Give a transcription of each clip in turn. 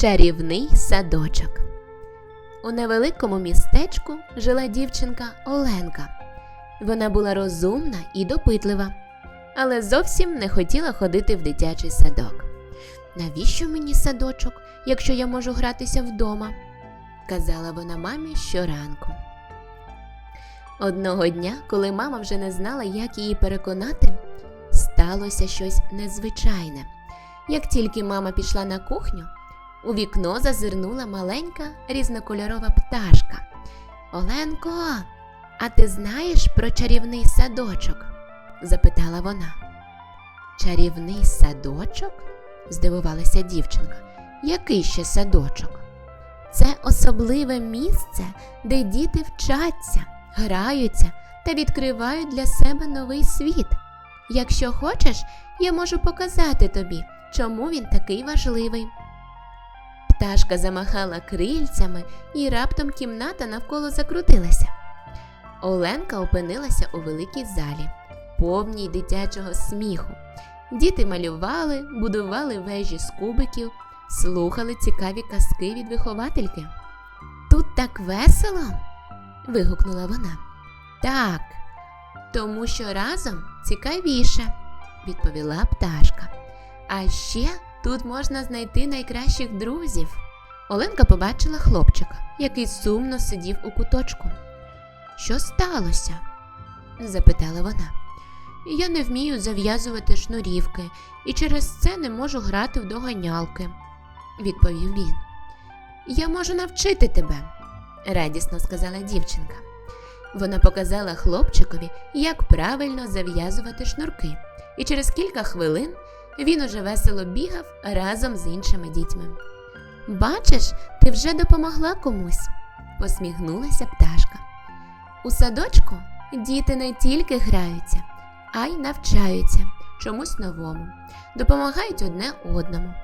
Чарівний садочок. У невеликому містечку жила дівчинка Оленка. Вона була розумна і допитлива, але зовсім не хотіла ходити в дитячий садок. Навіщо мені садочок, якщо я можу гратися вдома? казала вона мамі щоранку. Одного дня, коли мама вже не знала, як її переконати, сталося щось незвичайне. Як тільки мама пішла на кухню, у вікно зазирнула маленька різнокольорова пташка. Оленко, а ти знаєш про чарівний садочок? запитала вона. Чарівний садочок? здивувалася дівчинка. Який ще садочок? Це особливе місце, де діти вчаться, граються та відкривають для себе новий світ. Якщо хочеш, я можу показати тобі, чому він такий важливий. Пташка замахала крильцями, і раптом кімната навколо закрутилася. Оленка опинилася у великій залі, повній дитячого сміху. Діти малювали, будували вежі з кубиків, слухали цікаві казки від виховательки. Тут так весело. вигукнула вона. Так, тому що разом цікавіше, відповіла пташка. А ще тут можна знайти найкращих друзів. Оленка побачила хлопчика, який сумно сидів у куточку. Що сталося? запитала вона. Я не вмію зав'язувати шнурівки і через це не можу грати в доганялки, відповів він. Я можу навчити тебе, радісно сказала дівчинка. Вона показала хлопчикові, як правильно зав'язувати шнурки, і через кілька хвилин він уже весело бігав разом з іншими дітьми. Бачиш, ти вже допомогла комусь, посміхнулася пташка. У садочку діти не тільки граються, а й навчаються чомусь новому, допомагають одне одному.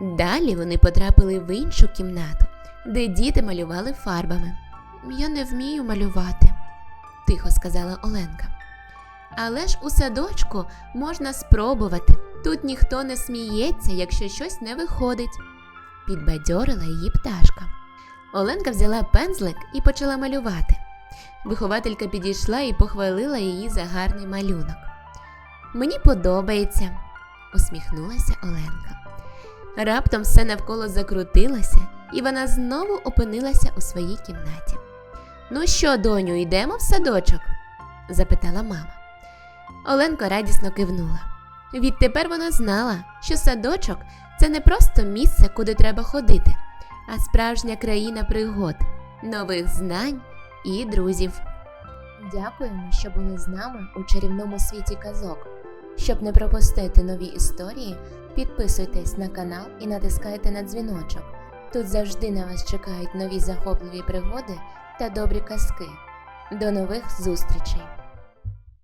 Далі вони потрапили в іншу кімнату, де діти малювали фарбами. Я не вмію малювати, тихо сказала Оленка. Але ж у садочку можна спробувати. Тут ніхто не сміється, якщо щось не виходить, підбадьорила її пташка. Оленка взяла пензлик і почала малювати. Вихователька підійшла і похвалила її за гарний малюнок. Мені подобається, усміхнулася Оленка. Раптом все навколо закрутилося, і вона знову опинилася у своїй кімнаті. Ну що, доню, йдемо в садочок? запитала мама. Оленка радісно кивнула. Відтепер вона знала, що садочок це не просто місце, куди треба ходити, а справжня країна пригод, нових знань і друзів. Дякуємо, що були з нами у чарівному світі казок. Щоб не пропустити нові історії, підписуйтесь на канал і натискайте на дзвіночок. Тут завжди на вас чекають нові захопливі пригоди та добрі казки. До нових зустрічей!